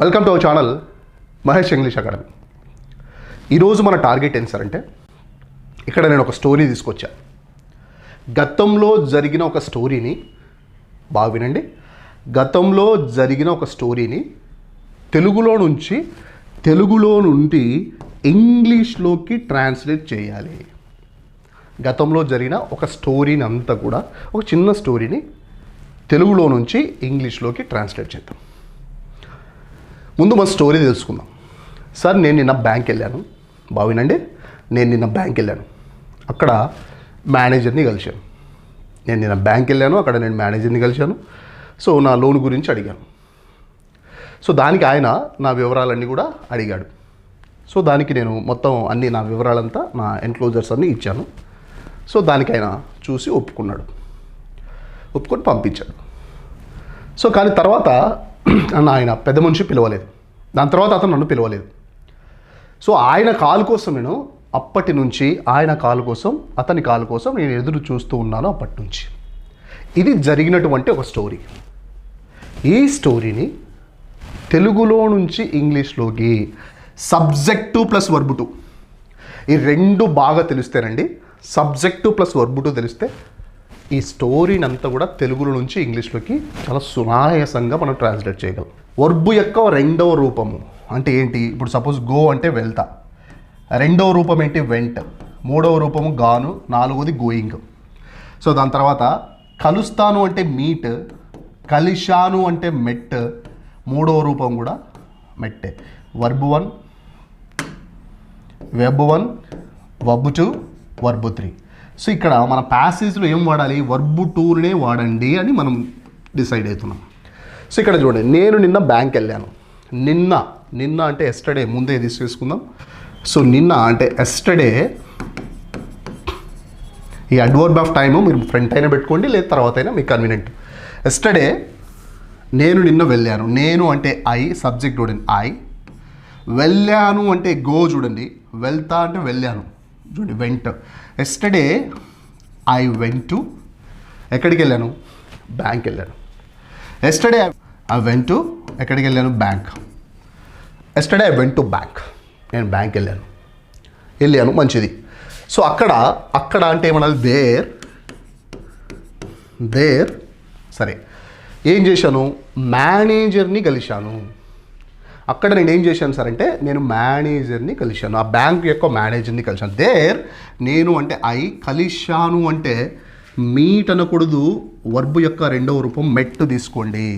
Welcome to our channel Mahesh English academy ఈరోజు మన target ఏంటి సార్ అంటే ఇక్కడ నేను ఒక స్టోరీ తీసుకొచ్చా. గతంలో జరిగిన ఒక స్టోరీని బాగా వినండి. గతంలో జరిగిన ఒక స్టోరీని తెలుగులో నుంచి తెలుగులో నుండి ఇంగ్లీష్లోకి ట్రాన్స్లేట్ చేయాలి. గతంలో జరిగిన ఒక స్టోరీని అంతా కూడా ఒక చిన్న స్టోరీని తెలుగులో నుంచి ఇంగ్లీష్లోకి ట్రాన్స్లేట్ చేద్దాం. ముందు మన స్టోరీ తెలుసుకుందాం. సార్ నేను నిన్న బ్యాంక్ వెళ్ళాను బావినండి నేను నిన్న బ్యాంక్ వెళ్ళాను అక్కడ మేనేజర్ని కలిశాను. నేను నిన్న బ్యాంక్ వెళ్ళాను అక్కడ నేను మేనేజర్ని కలిశాను. సో నా లోన్ గురించి అడిగాను. సో దానికి ఆయన నా వివరాలన్నీ కూడా అడిగాడు. సో దానికి నేను మొత్తం అన్ని నా వివరాలంతా నా ఎన్క్లోజర్స్ అన్నీ ఇచ్చాను. సో దానికి ఆయన చూసి ఒప్పుకున్నాడు. ఒప్పుకొని పంపించాడు. సో కానీ తర్వాత నన్ను ఆయన పెద్ద మనిషి పిలవలేదు. దాని తర్వాత అతను నన్ను పిలవలేదు. సో ఆయన కాల్ కోసం నేను అప్పటి నుంచి ఆయన కాల్ కోసం అతని కాల్ కోసం నేను ఎదురు చూస్తూ ఉన్నాను అప్పటి నుంచి. ఇది జరిగినటువంటి ఒక స్టోరీ. ఈ స్టోరీని తెలుగులో నుంచి ఇంగ్లీష్లోకి సబ్జెక్టు ప్లస్ వర్బు టూ. ఈ రెండు బాగా తెలుస్తేనండి సబ్జెక్టు ప్లస్ వర్బు టూ తెలిస్తే ఈ స్టోరీని అంతా కూడా తెలుగులో నుంచి ఇంగ్లీష్లోకి చాలా సునాయాసంగా మనం ట్రాన్స్లేట్ చేయగలం. వర్బు యొక్క రెండవ రూపము అంటే ఏంటి? ఇప్పుడు సపోజ్ గో అంటే వెళ్తా. రెండవ రూపం ఏంటి? వెంట్. మూడవ రూపము గాను నాలుగోది గోయింగ్. సో దాని తర్వాత కలుస్తాను అంటే మీట్ కలిశాను అంటే మెట్ మూడవ రూపం కూడా మెట్టే. Verb one verb one verb two verb three. So ఇక్కడ మన ప్యాసేజ్లో ఏం వాడాలి? వర్బు టూనే వాడండి అని మనం డిసైడ్ అవుతున్నాం. సో ఇక్కడ చూడండి నేను నిన్న బ్యాంక్ వెళ్ళాను. నిన్న నిన్న అంటే ఎస్టర్డే ముందే తీసుకుందాం సో నిన్న అంటే ఎస్టర్డే ఈ అడ్వర్బ్ ఆఫ్ టైము మీరు ఫ్రంట్ అయినా పెట్టుకోండి లేదా తర్వాత అయినా మీకు కన్వీనియంట్ ఎస్టర్డే నేను నిన్న వెళ్ళాను. నేను అంటే ఐ సబ్జెక్ట్ చూడండి ఐ వెళ్ళాను అంటే గో చూడండి. వెళ్తా అంటే వెళ్ళాను. చూడండి went yesterday I went to ఎక్కడికి వెళ్ళాను? బ్యాంక్ వెళ్ళాను. ఎస్టర్డే ఐ వెంట్ టు ఎక్కడికి వెళ్ళాను? Bank yesterday I went to bank నేను బ్యాంక్ వెళ్ళాను. వెళ్ళాను మంచిది. సో అక్కడ అక్కడ అంటే ఏమనాలి? దేర్ దేర్ సరే. ఏం చేశాను? మేనేజర్ని కలిశాను. అక్కడ నేను ఏం చేశాను సార్ అంటే నేను మేనేజర్ని కలిశాను. ఆ బ్యాంక్ యొక్క మేనేజర్ని కలిశాను. దేర్ నేను అంటే ఐ కలిశాను అంటే మీట్ అనకూడదు వర్బు యొక్క రెండవ రూపం మెట్ తీసుకోండి.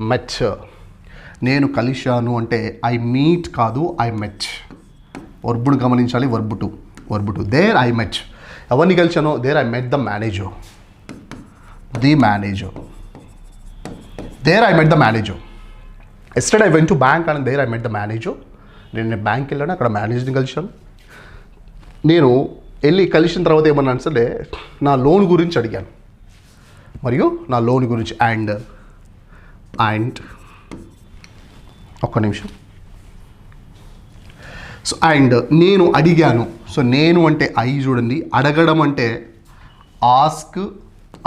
మెచ్ నేను కలిశాను అంటే ఐ మీట్ కాదు ఐ మెచ్ వర్బును గమనించాలి verb two verb two there I met ఎవరిని కలిశాను? There I met the manager the manager there I met the manager yesterday I went to bank and there I met the manager నేను నేను bank వెళ్ళాను అక్కడ మేనేజర్ని కలిశాను నేను వెళ్ళి కలిసిన తర్వాత ఏమన్నాను సరే నా లోన్ గురించి అడిగాను. మరియు నా లోన్ గురించి అండ్ అండ్ ఒక్క నిమిషం. సో అండ్ నేను అడిగాను. సో నేను అంటే ఐ చూడండి. అడగడం అంటే ask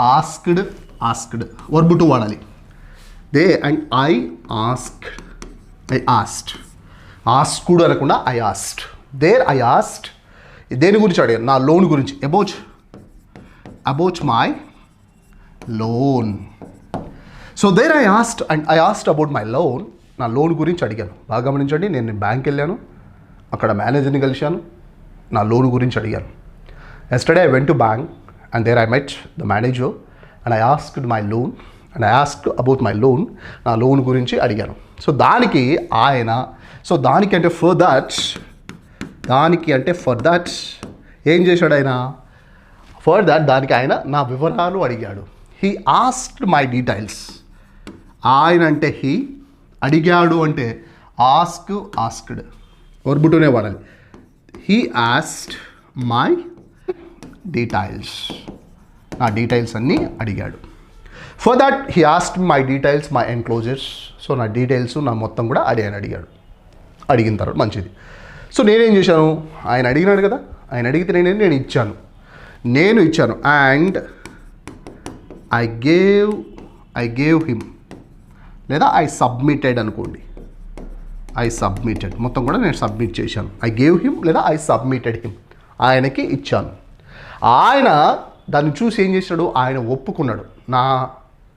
asked asked verb two వాడాలి. They and I ask I asked asked అనకుండా I asked there I asked దేని గురించి అడిగాను నా లోన్ గురించి. About about my loan so there I asked and I asked about my loan నా loan గురించి అడిగాను. బాగా గమనించండి. నేను బ్యాంక్ వెళ్ళాను. అక్కడ మేనేజర్ని కలిశాను. నా లోన్ గురించి అడిగాను. Yesterday I went to bank and there I met the manager and I asked my loan and I ask about my loan నా లోన్ గురించి అడిగాను. సో దానికి ఆయన సో దానికి అంటే ఫర్ దట్ దానికి అంటే ఫర్ దట్ ఏం చేశాడు ఆయన? ఫర్ దట్ దానికి ఆయన నా వివరాలు అడిగాడు. హీ ఆస్క్డ్ మై డీటెయిల్స్ ఆయన అంటే హీ అడిగాడు అంటే ఆస్క్ ఆస్క్డ్ వర్బుటూనే వాడాలి. హీ ఆస్క్డ్ మై డీటెయిల్స్ నా డీటెయిల్స్ అన్నీ అడిగాడు. For that he asked my details my enclosures so నా డీటెయిల్స్ నా మొత్తం కూడా అడిగాను అడిగాడు. అడిగిన తర్వాత మంచిది. సో నేనేం చేశాను? ఆయన అడిగినాడు కదా? ఆయన అడిగితే నేను నేను ఇచ్చాను. నేను ఇచ్చాను. And I gave I gave him లేదా ఐ సబ్మిటెడ్ అనుకోండి. ఐ సబ్మిటెడ్ మొత్తం కూడా నేను సబ్మిట్ చేశాను. ఐ గేవ్ హిమ్ లేదా ఐ సబ్మిటెడ్ హిమ్ ఆయనకి ఇచ్చాను. ఆయన దాన్ని చూసి ఏం చేశాడు? ఆయన ఒప్పుకున్నాడు. నా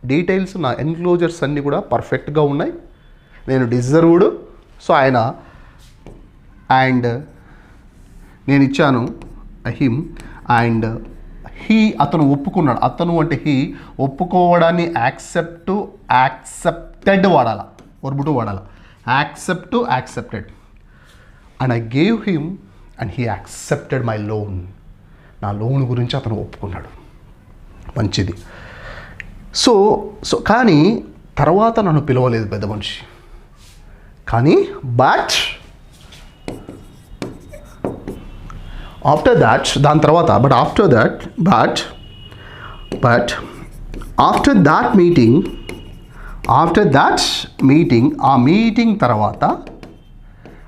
డీటెయిల్స్ నా ఎన్క్లోజర్స్ అన్నీ కూడా పర్ఫెక్ట్గా ఉన్నాయి. నేను డిజర్వ్డ్. సో ఆయన అండ్ నేను ఇచ్చాను హిమ్ అండ్ హీ అతను ఒప్పుకున్నాడు. అతను అంటే హీ ఒప్పుకోవడాన్ని యాక్సెప్ట్ యాక్సెప్టెడ్ వాడాల. వర్బుటు వాడాల. Accept accepted. And I gave him and he accepted my loan. నా లోన్ గురించి అతను ఒప్పుకున్నాడు. మంచిది. సో సో కానీ తర్వాత నన్ను పిలవలేదు పెద్ద మనిషి. కానీ బట్ ఆఫ్టర్ దాట్ దాని తర్వాత but after that but but after that meeting after that meeting ఆ మీటింగ్ తర్వాత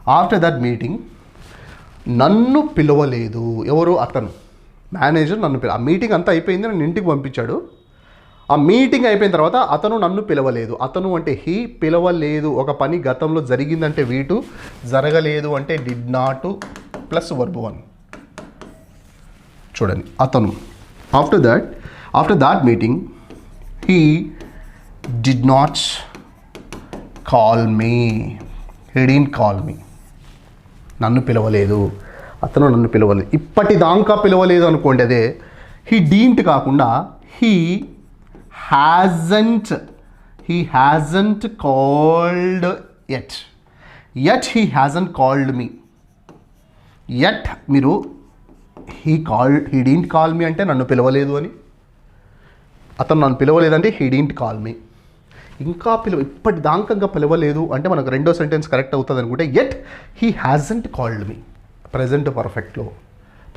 ఆఫ్టర్ దట్ మీటింగ్ నన్ను పిలవలేదు. ఎవరు? అతను. మేనేజర్ నన్ను పిల ఆ మీటింగ్ అంతా అయిపోయింది నన్ను ఇంటికి పంపించాడు. ఆ మీటింగ్ అయిపోయిన తర్వాత అతను నన్ను పిలవలేదు. అతను అంటే హీ పిలవలేదు. ఒక పని గతంలో జరిగిందంటే వీటు జరగలేదు అంటే did not plus verb one చూడండి అతను. After that after that meeting he did not call me he didn't call me నన్ను పిలవలేదు. అతను నన్ను పిలవలేదు. ఇప్పటిదాకా పిలవలేదు అనుకోండి అదే. హీ డీంట్ కాకుండా he hasn't he hasn't called yet yet he hasn't called me yet మీరు he call he didn't call me అంటే నన్ను పిలవలేదు అని. అతను నన్ను పిలవలేదంటే హీ డీంట్ కాల్ మీ ఇంకా పిలువ ఇప్పటి దాంకంగా పిలవలేదు అంటే మనకు రెండో సెంటెన్స్ కరెక్ట్ అవుతుంది అనుకుంటే yet he hasn't called me present పర్ఫెక్ట్లో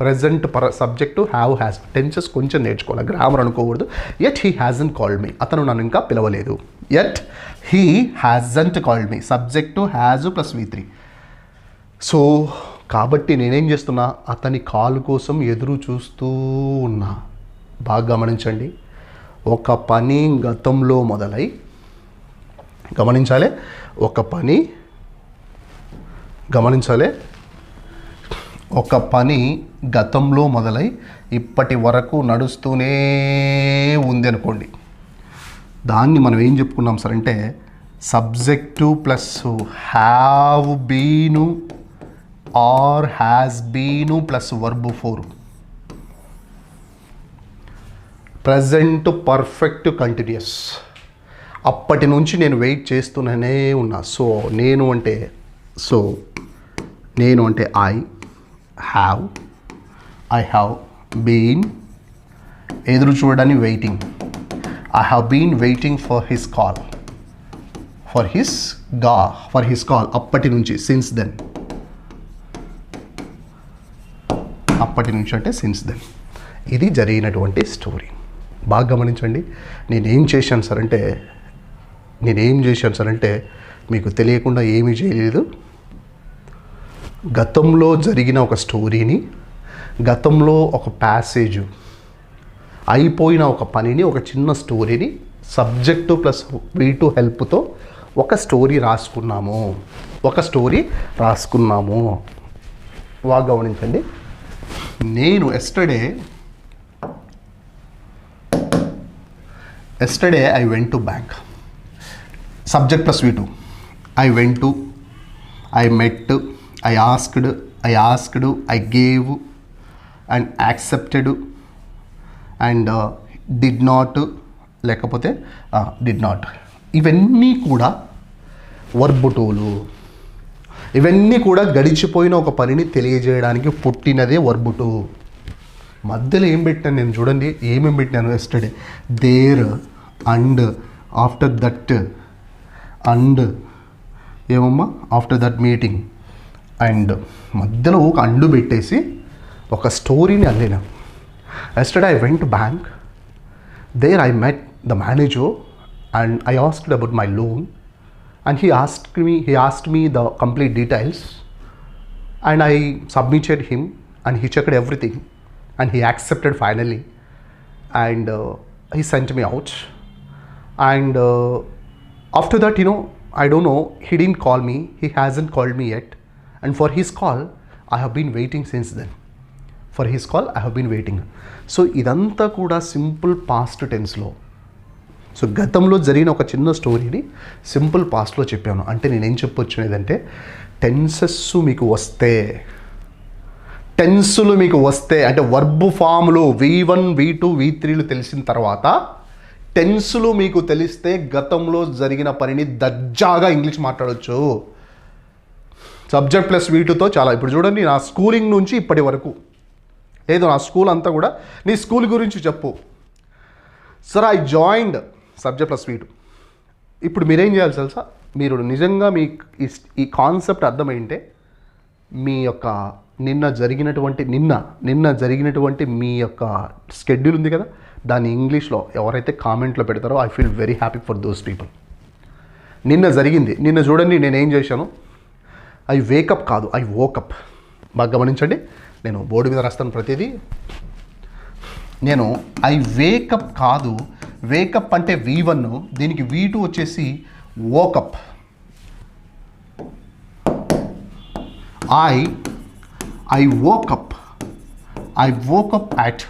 present per subject have has tenses కొంచెం నేర్చుకోవాలి. గ్రామర్ అనుకోకూడదు. Yet he hasn't called me అతను నన్ను ఇంకా పిలవలేదు. Yet he hasn't called me subject has plus V three so కాబట్టి నేనేం చేస్తున్నా? అతని కాల్ కోసం ఎదురు చూస్తూ ఉన్నా. బాగా గమనించండి. ఒక పని గతంలో మొదలై గమనించాలి. ఒక పని గమనించాలి. ఒక పని గతంలో మొదలై ఇప్పటి వరకు నడుస్తూనే ఉంది అనుకోండి. దాన్ని మనం ఏం చెప్పుకున్నాం సార్ అంటే subject plus have been or has been plus verb four present perfect continuous అప్పటి నుంచి నేను వెయిట్ చేస్తూనే ఉన్నా. సో నేను అంటే సో నేను అంటే I have I have been ఎదురు చూడడానికి waiting I have been waiting for his call for హిస్గా for his call అప్పటి నుంచి సిన్స్ దెన్ అప్పటి నుంచి అంటే సిన్స్ దెన్ ఇది జరిగినటువంటి స్టోరీ బాగా గమనించండి. నేనేం చేశాను సార్ అంటే నేనేం చేశాను సార్ అంటే మీకు తెలియకుండా ఏమీ చేయలేదు. గతంలో జరిగిన ఒక స్టోరీని గతంలో ఒక ప్యాసేజ్ అయిపోయిన ఒక పనిని ఒక చిన్న స్టోరీని సబ్జెక్టు ప్లస్ వీటు హెల్ప్తో ఒక స్టోరీ రాసుకున్నాము. ఒక స్టోరీ రాసుకున్నాము. బాగా గమనించండి. నేను yesterday yesterday I went to bank subject plus V two I went to I met I asked I asked I gave and accepted and uh, did not లేకపోతే uh, did not ఇవన్నీ కూడా వర్బుటోలు. ఇవన్నీ కూడా గడిచిపోయిన ఒక పనిని తెలియజేయడానికి పుట్టినదే వర్బుటు. మధ్యలో ఏం పెట్టాను నేను చూడండి ఏమేమి పెట్టాను yesterday there and after that and ఏమమ్మా? ఆఫ్టర్ దట్ మీటింగ్ అండ్ మధ్యలో ఒక అండు పెట్టేసి ఒక స్టోరీని అల్లిన yesterday I went bank there I met the manager and I asked about my loan and he ask me he asked me the complete details and I submitted him, and he checked everything, and he accepted finally, and uh, he sent me out. And uh, after that, you know, I don't know, he didn't call me, he hasn't called me yet. And for his call, I have been waiting since then. For his call I have been waiting so ఇదంతా కూడా simple past టెన్స్లో so గతంలో జరిగిన ఒక చిన్న స్టోరీని simple పాస్ట్లో చెప్పాను. అంటే నేనేం చెప్పొచ్చు ఏదంటే టెన్సెస్ మీకు వస్తే టెన్సులు మీకు వస్తే అంటే verb ఫామ్లు V one V two V త్రీలు తెలిసిన తర్వాత టెన్సులు మీకు తెలిస్తే గతంలో జరిగిన పనిని దర్జాగా ఇంగ్లీష్ మాట్లాడవచ్చు సబ్జెక్ట్ ప్లస్ వీటుతో చాలా. ఇప్పుడు చూడండి నా స్కూలింగ్ నుంచి ఇప్పటి వరకు. లేదు నా స్కూల్ అంతా కూడా నీ స్కూల్ గురించి చెప్పు. Sir I joined subject plus V two ఇప్పుడు మీరేం చేయాలి తెలుసా? మీరు నిజంగా మీ ఈ- ఈ కాన్సెప్ట్ అర్థమైంటే మీ యొక్క నిన్న జరిగినటువంటి నిన్న నిన్న జరిగినటువంటి మీ యొక్క స్కెడ్యూల్ ఉంది కదా? దాన్ని ఇంగ్లీష్లో ఎవరైతే కామెంట్లో పెడతారో I feel very happy for those people నిన్న జరిగింది. నిన్న చూడండి నేనేం చేశాను? ఐ వేకప్ కాదు ఐ వోకప్ బాగా గమనించండి. నేను బోర్డు మీద రాస్తాను ప్రతిదీ. నేను ఐ వేకప్ కాదు వేకప్ అంటే వి వన్ దీనికి వి టూ వచ్చేసి woke up I I woke up I woke up at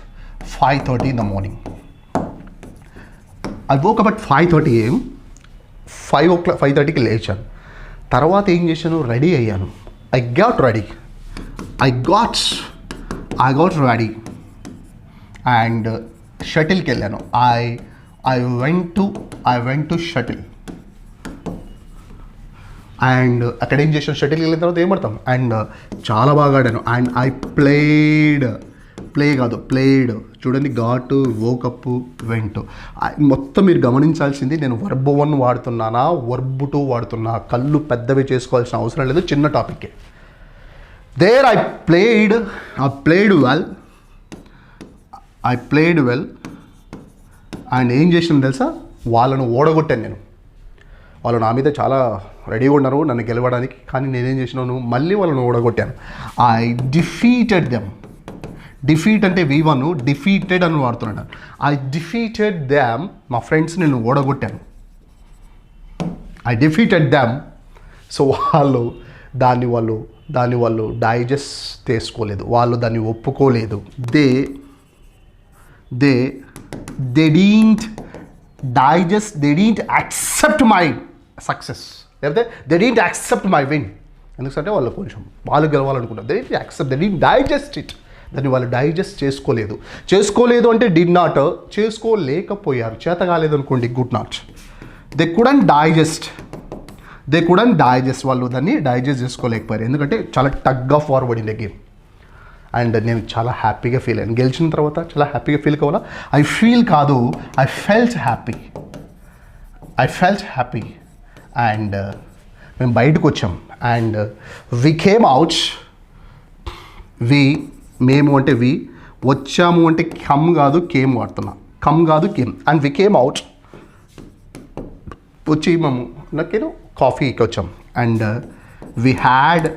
five thirty in the morning I woke up at five thirty ఏం ఫైవ్ ఓ క్లాక్ ఫైవ్ థర్టీకి లేచాను. తర్వాత ఏం చేశాను? రెడీ అయ్యాను. I got ready I got I got ready and షటిల్కి వెళ్ళాను I I went to I went to shuttle and అక్కడ ఏం చేసాను షటిల్కి వెళ్ళిన తర్వాత ఏం పడతాం? అండ్ చాలా బాగా ఆడాను. అండ్ ఐ ప్లేడ్ ప్లే కాదు ప్లేడ్ చూడండి ఘాటు వోకప్ వెంట్ మొత్తం మీరు గమనించాల్సింది నేను వర్బ్ వన్ వాడుతున్నానా వర్బ్ టూ వాడుతున్నా కళ్ళు పెద్దవి చేసుకోవాల్సిన అవసరం లేదు చిన్న టాపిక్కే there I played I played well I played well and ఏం చేసిన తెలుసా? వాళ్ళను ఓడగొట్టాను నేను. వాళ్ళు నా మీద చాలా రెడీగా ఉన్నారు నన్ను గెలవడానికి. కానీ నేనేం చేసినాను? మళ్ళీ వాళ్ళను ఓడగొట్టాను. ఐ డిఫీటెడ్ దెమ్ డిఫీట్ అంటే వి వన్ డిఫీటెడ్ అని వాడుతున్నాను ఐ డిఫీటెడ్ దామ్ మా ఫ్రెండ్స్ నేను ఓడగొట్టాను. ఐ డిఫీటెడ్ దామ్ సో వాళ్ళు దాన్ని వాళ్ళు దాన్ని వాళ్ళు డైజెస్ట్ చేసుకోలేదు. వాళ్ళు దాన్ని ఒప్పుకోలేదు. They they they didn't digest they didn't accept my success. లేకపోతే they didn't accept my win. ఎందుకంటే వాళ్ళు కొంచెం వాళ్ళు గెలవాలనుకుంటారు they didn't accept they didn't digest it. దాన్ని వాళ్ళు డైజెస్ట్ చేసుకోలేదు. చేసుకోలేదు అంటే డిడ్ నాట్ చేసుకోలేకపోయారు. చేత కాలేదు అనుకోండి could not they couldn't digest they కూడా డైజెస్ట్ వాళ్ళు దాన్ని డైజెస్ట్ చేసుకోలేకపోయారు. ఎందుకంటే చాలా టగ్గా forward in the game. And నేను చాలా హ్యాపీగా ఫీల్ అయ్యాను. గెలిచిన తర్వాత చాలా హ్యాపీగా ఫీల్ కావాలా? ఐ ఫీల్ కాదు. I felt happy I felt happy and మేము బయటకు వచ్చాం. And we came out we మేము అంటే వి వచ్చాము అంటే కమ్ కాదు కేమ్ వాడుతున్నా. కమ్ కాదు came and we came out వచ్చి మేము నాకేదో కాఫీకి వచ్చాం and we had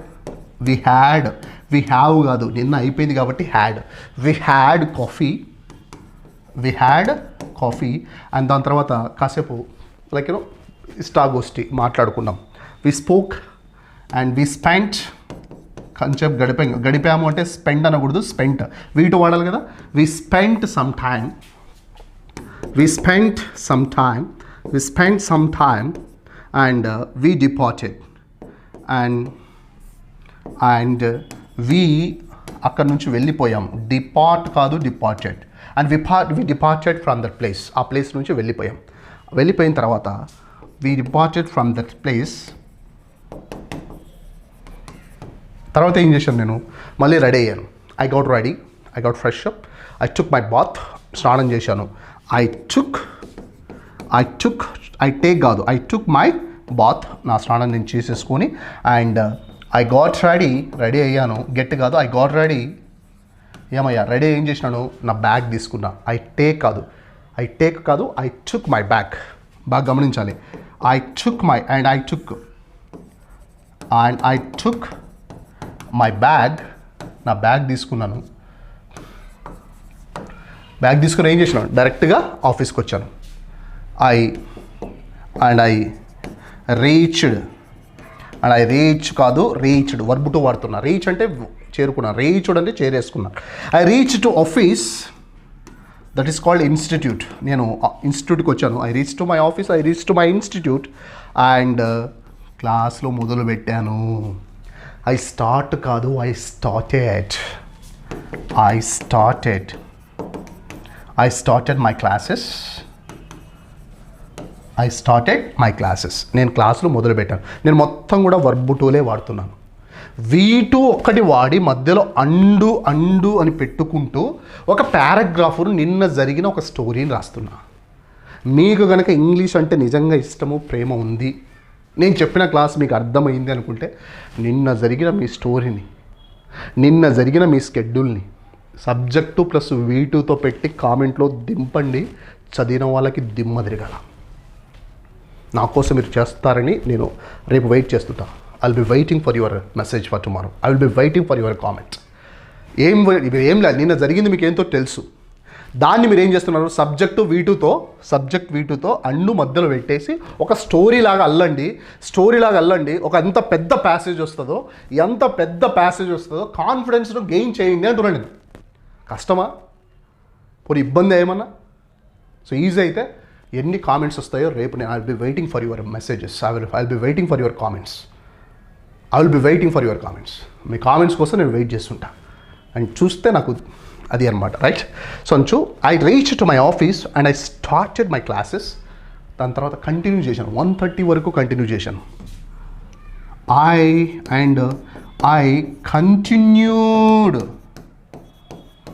we had we have కాదు నిన్న అయిపోయింది కాబట్టి had we had coffee we had coffee and దాని తర్వాత కాసేపు లైక్ యూనో ఇష్టాగోష్ఠి మాట్లాడుకున్నాం. We spoke and we spent కొంచెం గడిపాం గడిపాము అంటే స్పెండ్ అనకూడదు స్పెంట్ వీటి వాడాలి కదా? We spent some time we spent some time we spent some time and uh, we departed. And and uh, we అక్కడ నుంచి వెళ్ళిపోయాం. డిపార్ట్ కాదు departed and we part we departed from that place ఆ place నుంచి వెళ్ళిపోయాం. వెళ్ళిపోయిన తర్వాత we departed from that place తర్వాత ఏం చేశాను నేను? మళ్ళీ రెడీ అయ్యాను. I got ready I got fresh up I took my bath స్నానం చేశాను. I took I took I take కాదు ఐ టుక్ మై బాత్ నా స్నానం నేను చేసేసుకొని and I got ready ready అయ్యాను. గెట్ కాదు ఐ గాట్ రెడీ ఏమయ్యా? రెడీ ఏం చేసినాను? నా బ్యాగ్ తీసుకున్నా. ఐ టేక్ కాదు ఐ టేక్ కాదు ఐ టుక్ మై బ్యాగ్ బాగా గమనించాలి. I took my and I took and I took my bag నా బ్యాగ్ తీసుకున్నాను. బ్యాగ్ తీసుకుని ఏం చేసినాను? డైరెక్ట్గా ఆఫీస్కి వచ్చాను. I and I reached and I reach కాదు రీచ్డ్ వర్బ్ టు వాడుతున్నా. రీచ్ అంటే చేరుకున్నా. రీచ్డ్ అంటే చేరేసుకున్నా. I reach to office that is called institute నేను ఇన్స్టిట్యూట్కి వచ్చాను. I reach to my office I reach to my institute and క్లాస్లో మొదలు పెట్టాను ఐ స్టార్ట్ కాదు I started I started I started my classes I started my classes నేను క్లాసులు మొదలుపెట్టాను. నేను మొత్తం కూడా వర్బ్ టూలే వాడుతున్నాను. వీటు ఒక్కటి వాడి మధ్యలో అండు అండు అని పెట్టుకుంటూ ఒక పారాగ్రాఫ్ను నిన్న జరిగిన ఒక స్టోరీని రాస్తున్నా. మీకు కనుక ఇంగ్లీష్ అంటే నిజంగా ఇష్టము ప్రేమ ఉంది. నేను చెప్పిన క్లాస్ మీకు అర్థమైంది అనుకుంటే నిన్న జరిగిన మీ స్టోరీని నిన్న జరిగిన మీ స్కెడ్యూల్ని సబ్జెక్టు ప్లస్ వీటుతో పెట్టి కామెంట్లో దింపండి. చదివిన వాళ్ళకి దిమ్మ తిరగాల. నా కోసం మీరు చేస్తారని నేను రేపు వెయిట్ చేస్తుంటా. I will be waiting for your message for tomorrow I will be waiting for your comment ఏం ఇవి ఏం లేదు. నిన్న జరిగింది మీకు ఏంటో తెలుసు. దాన్ని మీరు ఏం చేస్తున్నారు? సబ్జెక్టు వీటుతో సబ్జెక్ట్ వీటుతో అన్ను మధ్యలో పెట్టేసి ఒక స్టోరీ లాగా అల్లండి. స్టోరీ లాగా అల్లండి. ఒక ఎంత పెద్ద ప్యాసేజ్ వస్తుందో ఎంత పెద్ద ప్యాసేజ్ వస్తుందో కాన్ఫిడెన్స్ను గెయిన్ చేయండి అంటున్నాను నేను. కష్టమా? పోనీ ఇబ్బంది ఏమన్నా? సో ఈజీ అయితే ఎన్ని కామెంట్స్ వస్తాయో రేపు నేను I will be waiting for your messages I will I will be waiting for your comments I will be waiting for your comments me comments కోసం నేను వెయిట్ చేస్తుంటా. అండ్ చూస్తే నాకు అది అనమాట రైట్ సో అంచు I reach to my office and I started my classes దాని తర్వాత కంటిన్యూ చేశాను. వన్ థర్టీ వరకు కంటిన్యూ చేశాను. I and I continued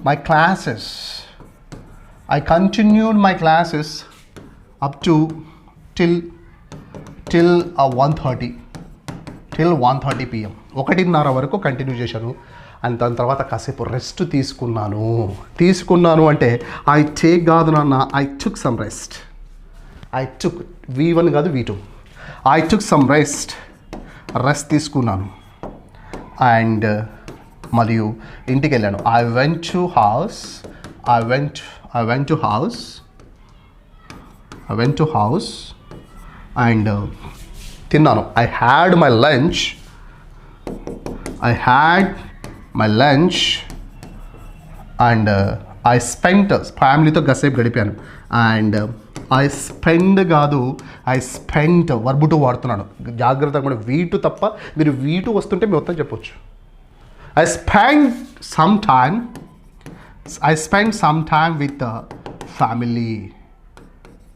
my classes continued my classes up to till till one thirty till one thirty PM ఒకటిన్నర వరకు continue చేశాను. And దాని తర్వాత కాసేపు రెస్ట్ తీసుకున్నాను. తీసుకున్నాను అంటే ఐ టేక్ కాదు నాన్న I took some rest I took V one కాదు V two I took some rest rest తీసుకున్నాను. అండ్ మరియు ఇంటికి వెళ్ళాను. I went to house I went I went to house I went to house and తిన్నాను. I had my lunch I had my lunch and I spend ఫ్యామిలీతో గసేపు గడిపాను. And I spend కాదు I spend వర్బుటు వాడుతున్నాను. జాగ్రత్తగా కూడా వీటు తప్ప మీరు వీటు వస్తుంటే మీరు మొత్తం చెప్పొచ్చు. I spend some time I spend some time with family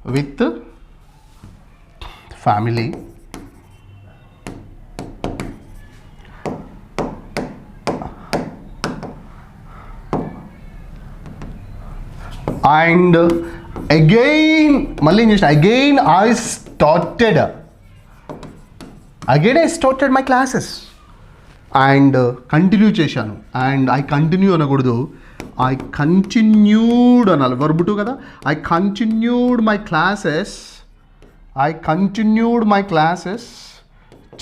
with family. And again మళ్ళీ ఏం చేసిన? Again I started. Again I started my classes. And continue చేశాను. అండ్ ఐ కంటిన్యూ అనకూడదు. ఐ కంటిన్యూడ్ అనాలి వర్బ్ టూ కదా. I continued my classes I continued my classes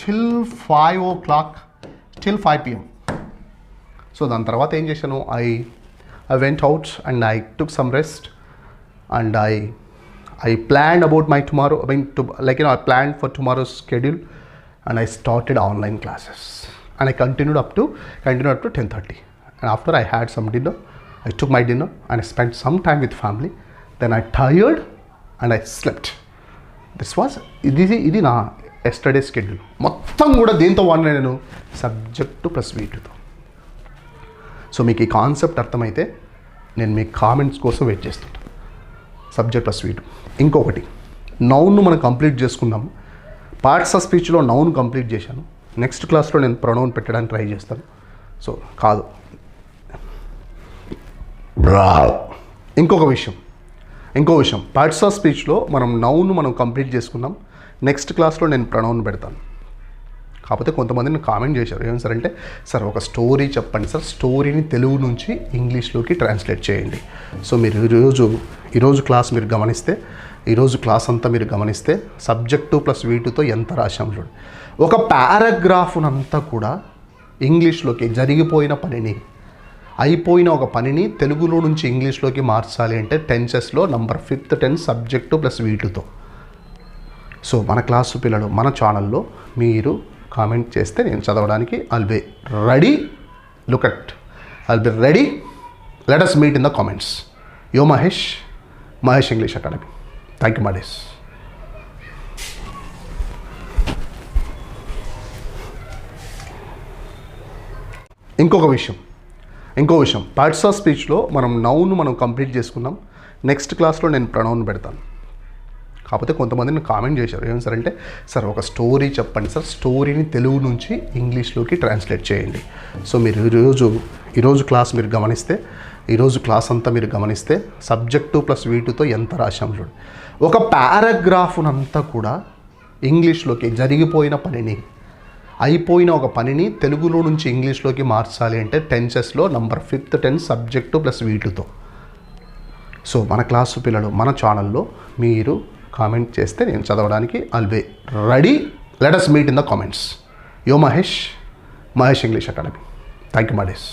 till five o'clock till five PM so దాని తర్వాత ఏం చేశాను? I I went out and I took some rest and I I plan about my tomorrow I mean to like you I plan for tomorrow schedule and I started online classes and I continued up to continue up to ten thirty and after I had some dinner I took my dinner and I spend some time with family then I tired and I slept this was ఇది ఇది నా yesterday schedule మొత్తం కూడా దేంతో వాడినా నేను? Subject plus వీటితో so మీకు ఈ కాన్సెప్ట్ అర్థమైతే నేను మీ కామెంట్స్ కోసం వెయిట్ చేస్తుంటాను సబ్జెక్ట్ ప్లస్ వీటు ఇంకొకటి నౌన్ను మనం కంప్లీట్ చేసుకున్నాము. పార్ట్స్ ఆఫ్ స్పీచ్లో నౌన్ కంప్లీట్ చేశాను. నెక్స్ట్ క్లాస్లో నేను ప్రొనౌన్ పెట్టడానికి ట్రై చేస్తాను. సో కాదు. ఇంకొక విషయం. ఇంకో విషయం. పార్ట్స్ ఆఫ్ స్పీచ్లో మనం నౌను మనం కంప్లీట్ చేసుకున్నాం. నెక్స్ట్ క్లాస్లో నేను ప్రణౌన్ పెడతాను. కాకపోతే కొంతమంది నేను కామెంట్ చేశారు. ఏం సార్ అంటే సార్ ఒక స్టోరీ చెప్పండి సార్ స్టోరీని తెలుగు నుంచి ఇంగ్లీష్లోకి ట్రాన్స్లేట్ చేయండి. సో మీరు ఈరోజు ఈరోజు క్లాస్ మీరు గమనిస్తే ఈరోజు క్లాస్ అంతా మీరు గమనిస్తే సబ్జెక్టు ప్లస్ వీటితో ఎంత రాశాం చూడండి ఒక పారాగ్రాఫ్నంతా కూడా ఇంగ్లీష్లోకి జరిగిపోయిన పనిని అయిపోయిన ఒక పనిని తెలుగులో నుంచి ఇంగ్లీష్లోకి మార్చాలి అంటే టెన్సెస్లో number fifth tenth subject plus వీటితో. సో మన క్లాసు పిల్లలు మన ఛానల్లో మీరు కామెంట్ చేస్తే నేను చదవడానికి I'll be ready look at I'll be ready let us meet in the comments yo Mahesh Mahesh English academy thank you Mahesh ఇంకొక విషయం. ఇంకో విషయం. పార్ట్స్ ఆఫ్ స్పీచ్లో మనం నౌన్ మనం కంప్లీట్ చేసుకున్నాం. నెక్స్ట్ క్లాస్లో నేను ప్రొనౌన్ పెడతాను. కాకపోతే కొంతమంది నేను కామెంట్ చేశారు. ఏం సార్ అంటే సార్ ఒక స్టోరీ చెప్పండి సార్. స్టోరీని తెలుగు నుంచి ఇంగ్లీష్లోకి ట్రాన్స్లేట్ చేయండి. సో మీరు ఈరోజు ఈరోజు క్లాస్ మీరు గమనిస్తే ఈరోజు క్లాస్ అంతా మీరు గమనిస్తే సబ్జెక్టు ప్లస్ వీటితో ఎంత రాశాం చూడండి ఒక పారాగ్రాఫ్నంతా కూడా ఇంగ్లీష్లోకి జరిగిపోయిన పనిని అయిపోయిన ఒక పనిని తెలుగులో నుంచి ఇంగ్లీష్లోకి మార్చాలి అంటే టెన్సెస్లో number fifth tense subject plus వీటితో. సో మన క్లాసు పిల్లలు మన ఛానల్లో మీరు కామెంట్ చేస్తే నేను చదవడానికి I'll be ready let us meet in the comments yo Mahesh Mahesh English academy thank you Mahesh